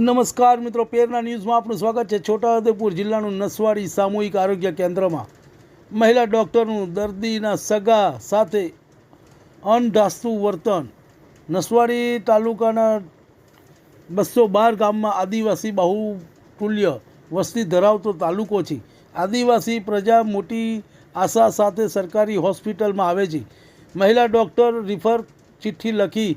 નમસ્કાર મિત્રો, પેરના ન્યૂઝમાં આપનું સ્વાગત છે છોટાઉદેપુર જિલ્લાનું નસવાડી સામૂહિક આરોગ્ય કેન્દ્રમાં. મહિલા ડૉક્ટરનું દર્દીના સગા સાથે અનઢાસતું વર્તન. નસવાડી તાલુકાના બસો બાર ગામમાં આદિવાસી બાહુતુલ્ય વસ્તી ધરાવતો તાલુકો છે. આદિવાસી પ્રજા મોટી આશા સાથે સરકારી હોસ્પિટલમાં આવે છે. મહિલા ડૉક્ટર રિફર ચિઠ્ઠી લખી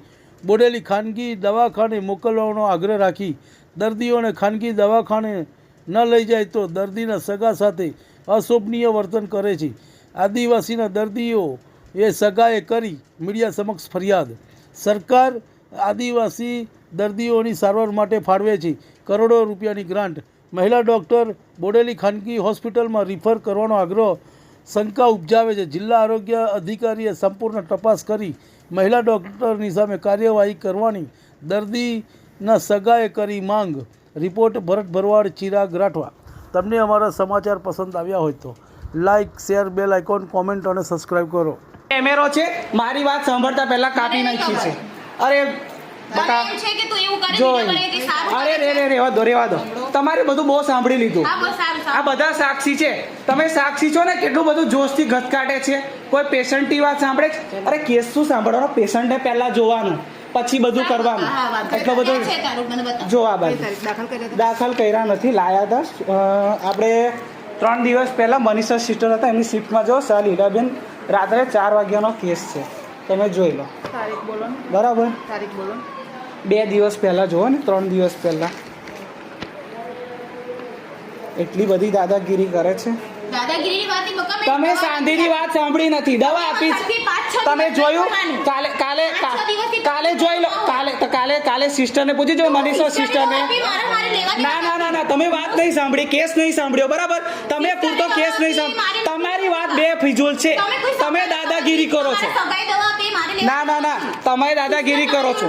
બોડેલી ખાનગી દવાખાને મોકલવાનો આગ્રહ રાખી દર્દીઓને ખાનગી દવાખાને ન લઈ જાય તો દર્દીના સગા સાથે અશોભનીય વર્તન કરે છે. આદિવાસીના દર્દીઓ એ સગાએ કરી મીડિયા સમક્ષ ફરિયાદ. સરકાર આદિવાસી દર્દીઓની સારવાર માટે ફાળવે છે. કરોડો રૂપિયાની ગ્રાન્ટ. મહિલા ડૉક્ટર બોડેલી ખાનગી હોસ્પિટલમાં રિફર કરવાનો આગ્રહ શંકા ઉપજાવે છે. જિલ્લા આરોગ્ય અધિકારીએ સંપૂર્ણ તપાસ કરી મહિલા ડૉક્ટરની સામે કાર્યવાહી કરવાની દર્દીના સગાએ કરી માંગ. રિપોર્ટ ભરત ભરવાડ ચિરાગ રાઠવા. તમને અમારા સમાચાર પસંદ આવ્યા હોય તો like share bell icon comment અને સબસ્ક્રાઇબ કરો. કેમેરો છે? મારી વાત સાંભળતા પહેલા કાપી નાખી છે. અરે અરે રે રે રેવા દો રેવા દો તમારે બધું બહુ સાંભળી લીધું. આ બધા સાક્ષી છે. તમે સાક્ષી છો ને? કેટલું બધું જોશથી ઘટ કાઢે છે? કોઈ પેશન્ટની વાત સાંભળે છે? અરે કેસ શું સાંભળવાનો? પેશન્ટને પહેલા જોવાનું પછી બધું કરવાનું. એટલો બધો જોવા જો આ બાજુ. દાખલ કર્યા નથી લાયા હતા. આપણે ત્રણ દિવસ પહેલાં મનીષા સિસ્ટર હતા એમની શિફ્ટમાં જો સર લીલાબેન રાત્રે ચાર વાગ્યાનો કેસ છે. તમે જોઈ લો. તારીખ બોલો બરાબર? તારીખ બોલો બે દિવસ પહેલાં જુઓ ને ત્રણ દિવસ પહેલાં. એટલી બધી દાદાગીરી કરે છે. તમે સાંધીની વાત સાંભળી નથી. દવા આપી તમે જોયું? કાલે કાલે કાલે જોઈ લો કાલે કાલે કાલે સિસ્ટરને પૂછી જો મનીષો સિસ્ટરને ના ના ના ના તમે વાત નહીં સાંભળી કેસ નહીં સાંભળ્યો બરાબર? તમે પૂરતો કેસ નહીં સાંભળ્યો ફિજૂલ છે. તમે દાદાગીરી કરો છો. ના ના ના. તમે દાદાગીરી કરો છો.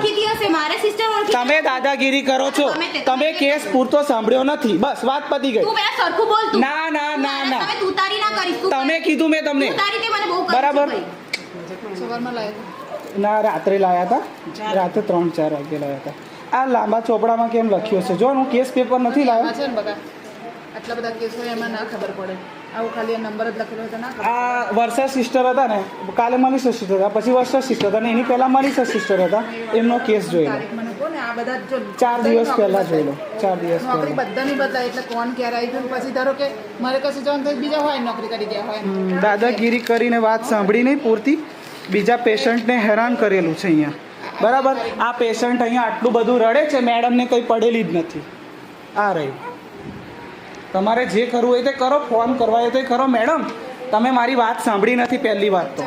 તમે દાદાગીરી કરો છો. તમે કેસ પૂરતો સાંભળ્યો નથી. બસ વાત પતી ગઈ. તું પેલા સરખું બોલ તું. ના ના ના ના. તમે કીધું મેં તમને. બરાબર. ભાઈ. સવારમાં લાવ્યા ના રાત્રે લાયા હતા રાત્રે ત્રણ ચાર વાગે લાયા હતા આ લાંબા ચોપડામાં કેમ લખ્યું છે? જો હું કેસ પેપર નથી લાવ્યો છે આટલા બધા કેસ હોય એમાં ના ખબર પડે. આવું ખાલી નંબર જ લખેલો હોય તો ના? ખબર આ વર્ષા સિસ્ટર હતા ને કાલે મનીષા સિસ્ટર હતા પછી વર્ષા સિસ્ટર હતા ને એની પહેલા મનીષા સિસ્ટર હતા એમનો કેસ જોઈ લો મને કહો ને આ બધા જો ચાર દિવસ પહેલા જોઈ લો ચાર દિવસ નોકરી પહેલા. બધાની બદલાય એટલે કોણ ક્યારે આવી ગયું? પછી ધારો કે મારે કશું જવાનું તો બીજા હોય નોકરી કરી ગયા હોય. દાદાગીરી કરીને વાત સાંભળી નહીં પૂરતી બીજા પેશન્ટને હેરાન કરેલું છે અહીંયા. બરાબર? આ પેશન્ટ અહીંયા આટલું બધું રડે છે મેડમને કંઈ પડેલી જ નથી. આ રહ્યું. તમારે જે કરવું હોય તે કરો ફોન કરવા હોય તો કરો. મેડમ તમે મારી વાત સાંભળી નથી પહેલી વાત તો.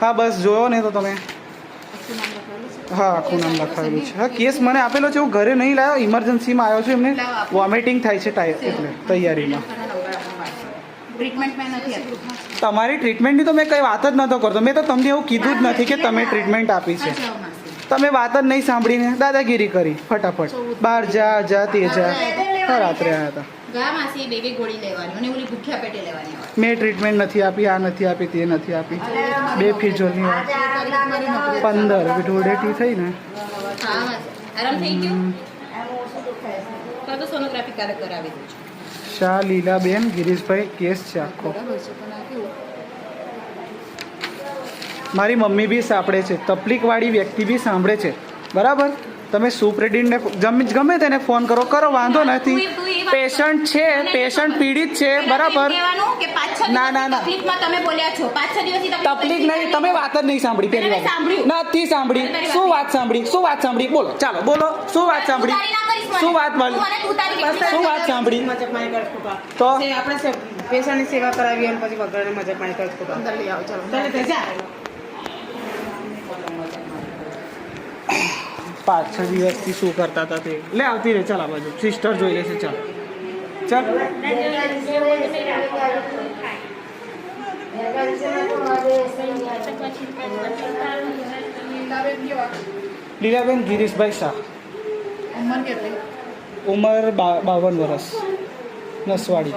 હા બસ જોયો ને તો તમે. હા આખું નામ લખાવેલું છે. હા કેસ મને આપેલો છે હું ઘરે નહીં લાવ્યો ઇમરજન્સીમાં આવ્યો છું એમને વોમિટિંગ થાય છે ટાઈ એટલે તૈયારીમાં. ટ્રીટમેન્ટ મેં નથી આપી. તમારી ટ્રીટમેન્ટની તો મેં કંઈ વાત જ નહોતો કરતો. મેં તો તમને એવું કીધું જ નથી કે તમે ટ્રીટમેન્ટ આપી છે. તમે વાત જ નહીં સાંભળીને દાદાગીરી કરી ફટાફટ. બહાર જા જા તે જા. રાત્રે આવ્યા હતા. મેં ટ્રીટમેન્ટ નથી આપી આ નથી આપી તે નથી આપી. બે ફિજોની પંદર ઢોળેટી થઈ ને. શાહ લીલાબેન ગિરીશભાઈ કેસ છે આખો બરાબર છે પણ આ કેવું મારી મમ્મી બી સાંભળે છે. તકલીફવાળી વ્યક્તિ બી સાંભળે છે. બરાબર? તમે સુપ્રેડિનને ગમે ગમે તેને ફોન કરો કરો વાંધો નથી. પેશન્ટ છે પેશન્ટ પીડિત છે બરાબર? ના, ના, ના. તમે બોલ્યા છો. પાંચ છ દિવસની તકલીફ નહીં તમે વાત જ નહીં સાંભળી પેલી વાત. નથી સાંભળી. શું વાત સાંભળી? શું વાત સાંભળી? બોલો ચાલો બોલો. શું વાત સાંભળી. શું વાત શું વાત સાંભળી. તો? આપણે પેશન્ટની સેવા કરાવી અને પછી વગરને મજા પાણી કરતો અંદર લઈ આવો ચાલો ચાલે તે જા. પાંચ છ દિવસથી શું કરતા હતા તે? લે, આવતી રહે, ચાલ આ બાજુ. સિસ્ટર જોઈ લેશે, ચાલ. ચાલ. લીલાબેન ગિરીશભાઈ શાહ. ઉંમર બાવન વર્ષ નસવાડી.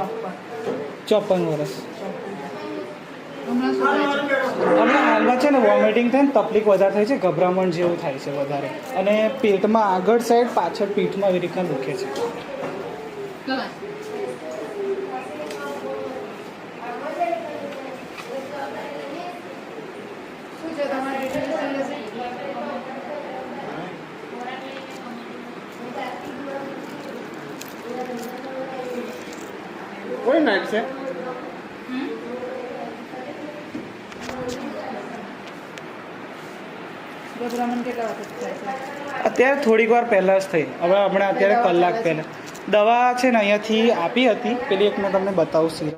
ચોપન વર્ષ હમણાં હાલમાં છે ને વોમિટિંગ થાય ને તકલીફ વધારે થાય છે, ગભરામણ જેવું થાય છે વધારે. અને પેટમાં આગળ સાઈડ પાછળ પીઠમાં એવી રીતના દુખે છે. કોઈ નાઈટ છે? ગભરામણ કેટલા વખત થાય અત્યારે થોડીક વાર પહેલાં જ થઈ. હવે હમણાં અત્યારે કલાક પહેલાં. દવા છે ને અહીંયાથી આપી હતી. પેલી એક મેં તમને બતાવું સિરપ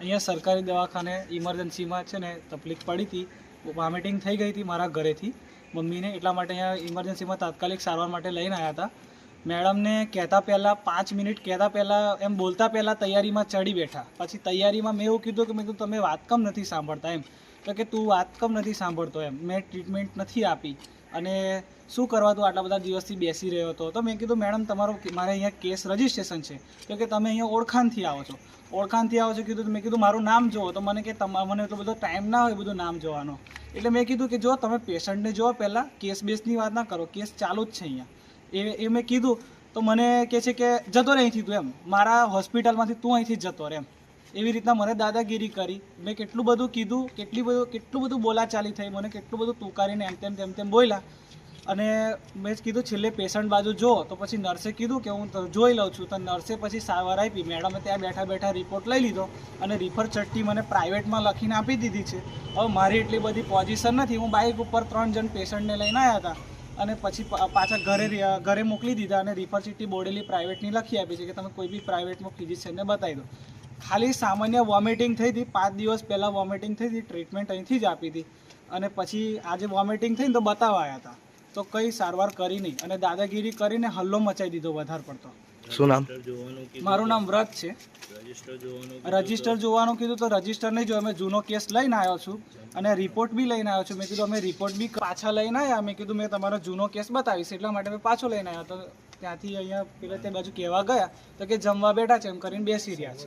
અહીંયા સરકારી દવાખાને ઇમરજન્સીમાં છે ને તકલીફ પડી હતી. વોમિટિંગ થઈ ગઈ હતી મારા ઘરેથી. મમ્મીને એટલા માટે અહીંયા ઇમરજન્સીમાં તાત્કાલિક સારવાર માટે લઈને આવ્યા હતા. મેડમને કહેતા પહેલાં પાંચ મિનિટ કહેતા પહેલાં એમ બોલતા પહેલાં તૈયારીમાં ચડી બેઠા. પછી તૈયારીમાં મેં એવું કીધું કે મેં કીધું તમે વાત કમ નથી સાંભળતા. એમ. તો કે તું વાત કમ નથી સાંભળતો એમ. મેં ટ્રીટમેન્ટ નથી આપી. અને શું કરવા તું આટલા બધા દિવસથી બેસી રહ્યો હતો? તો મેં કીધું, મેડમ, તમારો મારે અહીંયા કેસ રજિસ્ટ્રેશન છે. તો કે, તમે અહીંયા ઓળખાણથી આવો છો. ઓળખાણથી આવો છો કીધું મેં કીધું, મારું નામ જુઓ. તો મને કે મને એટલો બધો ટાઈમ ના હોય બધું નામ જોવાનો. એટલે મેં કીધું કે, જો તમે પેશન્ટને જુઓ પહેલાં કેસ બેસની વાત ના કરો. કેસ ચાલુ જ છે અહીંયા. એ એ મેં કીધું. તો મને કહે છે કે, જતો રહે અહીંથી તું એમ. મારા હોસ્પિટલમાંથી તું અહીંથી જતો રહે એમ. એવી રીતના મને દાદાગીરી કરી. મેં કેટલું બધું કીધું, કેટલી બધું, કેટલું બધું બોલાચાલી થઈ મને, કેટલું બધું તુકારીને એમ તેમ તેમ તેમ બોલ્યા. અને મેં કીધું, છેલ્લે પેશન્ટ બાજુ જો. તો પછી નર્સે કીધું કે, હું જોઈ લઉં છું. તો નર્સે પછી સારવાર આપી. મેડમે ત્યાં બેઠા બેઠા રિપોર્ટ લઈ લીધો અને રિફર ચટ્ટી મને પ્રાઇવેટમાં લખીને આપી દીધી છે. હવે મારી એટલી બધી પોઝિશન નથી. હું બાઇક ઉપર ત્રણ જણ પેશન્ટને લઈને આવ્યા હતા અને પછી પાછા ઘરે ઘરે મોકલી દીધા અને રિફર ચીઠી બોડેલી પ્રાઇવેટની લખી આપી છે કે, તમે કોઈ બી પ્રાઇવેટમાં ફિઝિશિયનને બતાવી દો. ખાલી સામાન્ય વોમિટિંગ થઈ હતી. પાંચ દિવસ પહેલાં વોમિટિંગ થઈ હતી. ટ્રીટમેન્ટ અહીંથી જ આપી હતી. અને પછી આજે વોમિટિંગ થઈને તો બતાવવા આવ્યા હતા. તો કંઈ સારવાર કરી નહીં. અને દાદાગીરી કરીને હલ્લો મચાવી દીધો વધારે પડતો. શું નામ? મારું નામ વ્રત છે. રજિસ્ટર જોવાનું કીધું તો. રજિસ્ટર નહીં જોયું. અમે જૂનો કેસ લઈને આવ્યો છું. અને રિપોર્ટ બી લઈને આવ્યો છું. મેં કીધું અમે રિપોર્ટ બી પાછા લઈને આવ્યા. મેં કીધું મેં તમારો જૂનો કેસ બતાવીશ. એટલા માટે મેં પાછો લઈને આવ્યો. તો ત્યાંથી અહીંયા પેલા તે બાજુ કહેવા ગયા તો કે જમવા બેઠા છે એમ કરીને બેસી રહ્યા છે.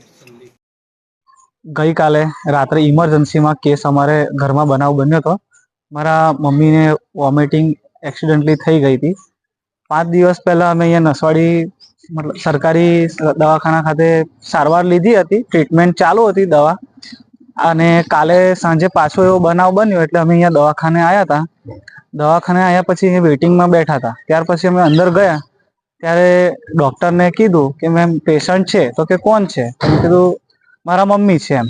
ગઈકાલે રાત્રે ઇમરજન્સીમાં કેસ અમારે ઘરમાં બનાવ બન્યો હતો. મારા મમ્મીને વોમિટિંગ એક્સિડન્ટલી થઈ ગઈ હતી. પાંચ દિવસ પહેલા અમે અહીંયા નસવાડી, મતલબ સરકારી દવાખાના ખાતે સારવાર લીધી હતી. ટ્રીટમેન્ટ ચાલુ હતી દવા. અને કાલે સાંજે પાછો એવો બનાવ બન્યો એટલે અમે અહીંયા દવાખાને આવ્યા હતા. દવાખાને આવ્યા પછી અહીંયા વેઇટિંગમાં બેઠા હતા. ત્યાર પછી અમે અંદર ગયા. ત્યારે ડૉક્ટરને કીધું કે, મેમ પેશન્ટ છે. તો કે, કોણ છે? કીધું, મારા મમ્મી છે એમ.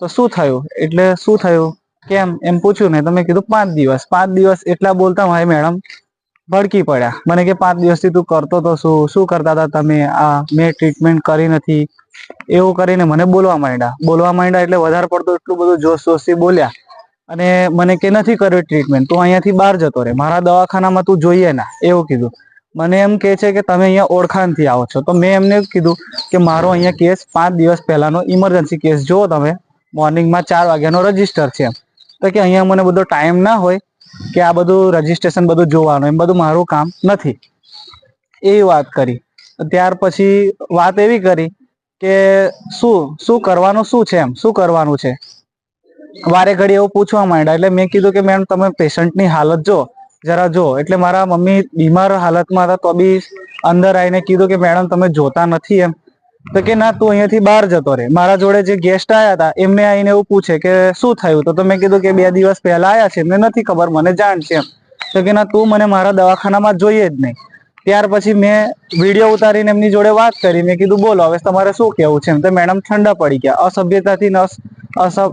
તો શું થયું? એટલે શું થયું? કેમ? એમ પૂછ્યું ને તો મેં કીધું, પાંચ દિવસ. પાંચ દિવસ એટલા બોલતા મારી મેડમ, ભડકી પડ્યા. મને કે, પાંચ દિવસથી તું કરતો તો શું? શું કરતા હતા તમે? આ મેં ટ્રીટમેન્ટ કરી નથી. એવું કરીને મને બોલવા માંડ્યા. બોલવા માંડ્યા એટલે વધારે પડતું એટલું બધું જોશ જોશથી બોલ્યા. અને મને કે, નથી કર્યું ટ્રીટમેન્ટ તું અહીંયાથી બહાર જતો રહે મારા દવાખાનામાં તું જોઈએ ના. એવું કીધું. મને એમ કે છે કે તમે અહીંયા ઓળખાણથી આવો છો. તો મેં એમને કીધું કે મારો અહીંયા કેસ પાંચ દિવસ પહેલાનો ઇમરજન્સી કેસ જુઓ તમે. મોર્નિંગમાં ચાર વાગ્યાનો રજિસ્ટર છે. તો કે અહીંયા મને બધો ટાઈમ ના હોય કે આ બધું રજીસ્ટ્રેશન બધું જોવાનું, એમ બધું મારું કામ નથી. એ વાત કરી. ત્યાર પછી વાત એવી કરી કે શું શું કરવાનું, શું છે એમ? શું કરવાનું છે? વારે ઘડી એવું પૂછવા માંડ્યા. એટલે મેં કીધું કે, મેમ, તમે પેશન્ટની હાલત જો જરા જો, એટલે મારા મમ્મી બીમાર હાલતમાં હતા તો બી અંદર આવીને કીધું કે, મેડમ, તમે જોતા નથી એમ. તો કે, ના, તું અહીંયાથી બહાર જતો રહે. મારા જોડે જે ગેસ્ટ આવ્યા હતા, એમને આવીને એવું પૂછે કે, શું થયું? તો તમે કીધું કે, બે દિવસ પહેલા આવ્યા છે. એમને નથી ખબર, મને જાણ છે એમ. તો કે, ના, તું મને મારા દવાખાનામાં જોઈએ જ નહીં. ત્યાર પછી મેં વીડિયો ઉતારીને એમની જોડે વાત કરી. મેં કીધું, બોલો, હવે તમારે શું કેવું છે? એમ. તો મેડમ ઠંડા પડી ગયા. અસભ્યતાથી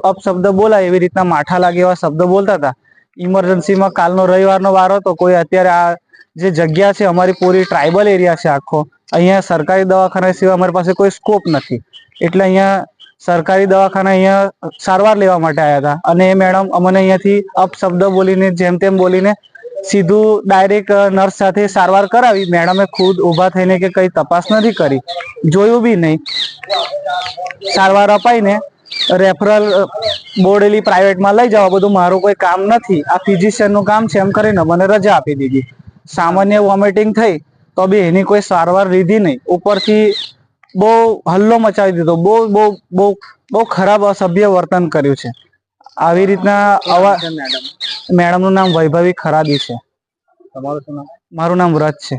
અપશબ્દ બોલાય એવી રીતના માઠા લાગે એવા શબ્દ બોલતા હતા. ઇમરજન્સીમાં કાલનો રવિવારનો વારો હતો, કોઈ અત્યારે આ જે જગ્યા છે, અમારી પૂરી ટ્રાઇબલ એરિયા છે આખો, અહીંયા સરકારી દવાખાના સિવાય અમારી પાસે કોઈ સ્કોપ નથી. એટલે અહીંયા સરકારી દવાખાના અહીંયા સારવાર લેવા માટે આવ્યા હતા. અને એ મેડમ અમને અહીંયાથી અપશબ્દ બોલીને, જેમ તેમ બોલીને સીધું ડાયરેક્ટ નર્સ સાથે સારવાર કરાવી. મેડમે ખુદ ઊભા થઈને કે કઈ તપાસ નથી કરી. જોયું બી નહીં. સારવાર અપાઈને રેફરલ બોર્ડેલી પ્રાઇવેટમાં લઈ જવા બધું. મારું કોઈ કામ નથી. આ ફિઝિશિયનનું કામ છે એમ કરીને મને રજા આપી દીધી. સામાન્ય વોમિટિંગ થઈ તો બી એની કોઈ સારવાર લીધી નહીં. ઉપરથી બહુ હલ્લો મચાવી દીધો. બહુ બહુ બહુ બહુ ખરાબ અસભ્ય વર્તન કર્યું છે. આવી રીતના અવા મેડમનું નામ વૈભવી ખરાદી છે. તમારું શું નામ? મારું નામ વ્રત છે.